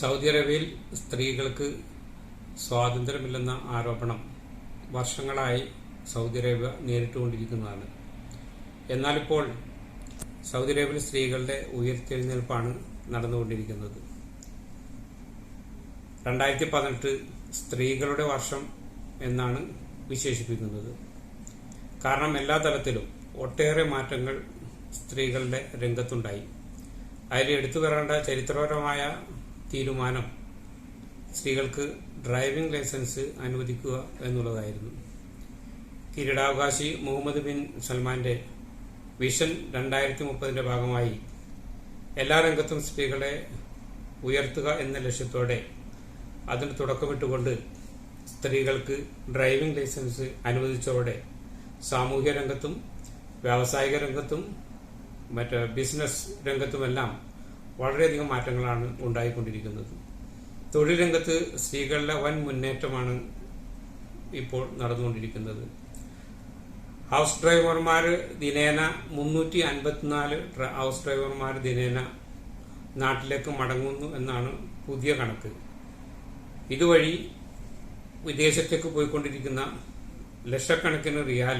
Saudi അറേബ്യയിൽ സ്ത്രീകൾക്ക് സ്വാതന്ത്ര്യമില്ലെന്ന ആരോപണം വർഷങ്ങളായി സൗദി അറേബ്യ നേരിട്ടുകൊണ്ടിരിക്കുന്നതാണ്. എന്നാലിപ്പോൾ സൗദി അറേബ്യയിൽ സ്ത്രീകളുടെ ഉയർത്തെഴുന്നേൽപ്പാണ് നടന്നുകൊണ്ടിരിക്കുന്നത്. രണ്ടായിരത്തി പതിനെട്ട് സ്ത്രീകളുടെ വർഷം എന്നാണ് വിശേഷിപ്പിക്കുന്നത്. കാരണം എല്ലാ തലത്തിലും ഒട്ടേറെ മാറ്റങ്ങൾ സ്ത്രീകളുടെ രംഗത്തുണ്ടായി. അതിൽ എടുത്തു പറയേണ്ട ചരിത്രപരമായ തീരുമാനം സ്ത്രീകൾക്ക് ഡ്രൈവിംഗ് ലൈസൻസ് അനുവദിക്കുക എന്നുള്ളതായിരുന്നു. കിരീടാവകാശി മുഹമ്മദ് ബിൻ സൽമാന്റെ വിഷൻ രണ്ടായിരത്തി മുപ്പതിന്റെ ഭാഗമായി എല്ലാ രംഗത്തും സ്ത്രീകളെ ഉയർത്തുക എന്ന ലക്ഷ്യത്തോടെ അതിന് തുടക്കമിട്ടുകൊണ്ട് സ്ത്രീകൾക്ക് ഡ്രൈവിംഗ് ലൈസൻസ് അനുവദിച്ചതോടെ സാമൂഹ്യ രംഗത്തും വ്യാവസായിക രംഗത്തും മറ്റ് ബിസിനസ് രംഗത്തുമെല്ലാം വളരെയധികം മാറ്റങ്ങളാണ് ഉണ്ടായിക്കൊണ്ടിരിക്കുന്നത്. തൊഴിൽ രംഗത്ത് സ്ത്രീകളുടെ വൻ മുന്നേറ്റമാണ് ഇപ്പോൾ നടന്നുകൊണ്ടിരിക്കുന്നത്. ഹൗസ് ഡ്രൈവർമാർ ദിനേന മുന്നൂറ്റി അൻപത്തിനാല് ഹൗസ് ഡ്രൈവർമാർ ദിനേന നാട്ടിലേക്ക് മടങ്ങുന്നു എന്നാണ് പുതിയ കണക്ക്. ഇതുവഴി വിദേശത്തേക്ക് പോയിക്കൊണ്ടിരിക്കുന്ന ലക്ഷക്കണക്കിന് റിയാൽ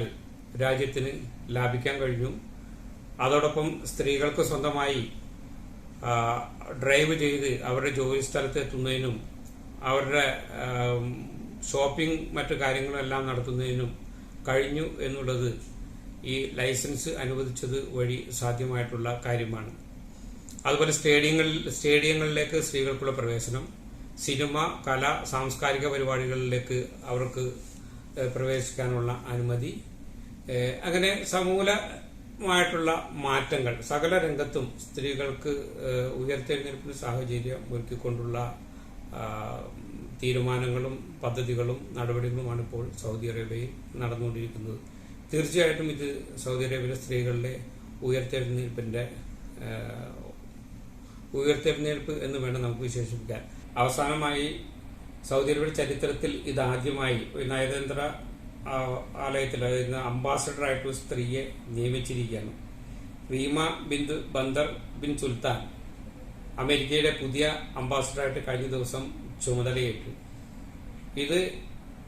രാജ്യത്തിന് ലാഭിക്കാൻ കഴിഞ്ഞു. അതോടൊപ്പം സ്ത്രീകൾക്ക് സ്വന്തമായി ഡ്രൈവ് ചെയ്ത് അവരുടെ ജോലി സ്ഥലത്ത് എത്തുന്നതിനും അവരുടെ ഷോപ്പിംഗ് മറ്റു കാര്യങ്ങളെല്ലാം നടത്തുന്നതിനും കഴിഞ്ഞു എന്നുള്ളത് ഈ ലൈസൻസ് അനുവദിച്ചത് വഴി സാധ്യമായിട്ടുള്ള കാര്യമാണ്. അതുപോലെ സ്റ്റേഡിയങ്ങളിൽ സ്റ്റേഡിയങ്ങളിലേക്ക് സ്ത്രീകൾക്കുള്ള പ്രവേശനം സിനിമ കല സാംസ്കാരിക പരിപാടികളിലേക്ക് അവർക്ക് പ്രവേശിക്കാനുള്ള അനുമതി അങ്ങനെ സമൂലമായിട്ടുള്ള മാറ്റങ്ങൾ. സകല രംഗത്തും സ്ത്രീകൾക്ക് ഉയർത്തെഴുന്നേൽപ്പിന് സാഹചര്യം ഒരുക്കിക്കൊണ്ടുള്ള തീരുമാനങ്ങളും പദ്ധതികളും നടപടികളുമാണ് ഇപ്പോൾ സൗദി അറേബ്യയിൽ നടന്നുകൊണ്ടിരിക്കുന്നത്. തീർച്ചയായിട്ടും ഇത് സൗദി അറേബ്യയിലെ സ്ത്രീകളുടെ ഉയർത്തെഴുന്നേൽപ്പിന്റെ ഉയർത്തെഴുന്നേൽപ്പ് എന്ന് വേണം നമുക്ക് വിശേഷിപ്പിക്കാൻ. അവസാനമായി സൗദി അറേബ്യയുടെ ചരിത്രത്തിൽ ഇതാദ്യമായി ഒരു നയതന്ത്ര ആലയത്തിൽ അംബാസഡർ ആയിട്ട് സ്ത്രീയെ നിയമിച്ചിരിക്കുകയാണ്. Reema bint Bandar bin Sultan അമേരിക്കയുടെ പുതിയ അംബാസഡറായിട്ട് കഴിഞ്ഞ ദിവസം ചുമതലയേറ്റു. ഇത്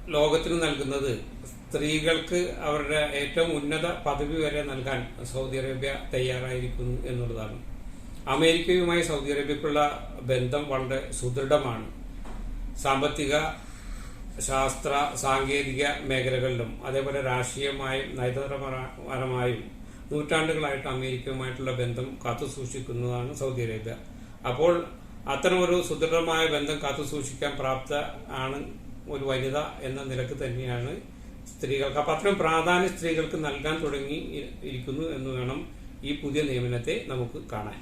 ലോകത്തിന് നൽകുന്നത് സ്ത്രീകൾക്ക് അവരുടെ ഏറ്റവും ഉന്നത പദവി വരെ നൽകാൻ സൗദി അറേബ്യ തയ്യാറായിരിക്കുന്നു എന്നുള്ളതാണ്. അമേരിക്കയുമായി സൗദി അറേബ്യക്കുള്ള ബന്ധം വളരെ സുദൃഢമാണ്. സാമ്പത്തിക ശാസ്ത്ര സാങ്കേതിക മേഖലകളിലും അതേപോലെ രാഷ്ട്രീയമായും നയതന്ത്രപരമായും നൂറ്റാണ്ടുകളായിട്ട് അമേരിക്കയുമായിട്ടുള്ള ബന്ധം കാത്തു സൂക്ഷിക്കുന്നതാണ് സൗദി അറേബ്യ. അപ്പോൾ അത്തരമൊരു സുദൃഢമായ ബന്ധം കാത്തു സൂക്ഷിക്കാൻ പ്രാപ്ത ആണ് ഒരു വനിത എന്ന നിലയ്ക്ക് തന്നെയാണ് സ്ത്രീകൾക്ക്. അപ്പൊ അത്രയും പ്രാധാന്യം സ്ത്രീകൾക്ക് നൽകാൻ തുടങ്ങി ഇരിക്കുന്നു എന്ന് വേണം ഈ പുതിയ നിയമനത്തെ നമുക്ക് കാണാൻ.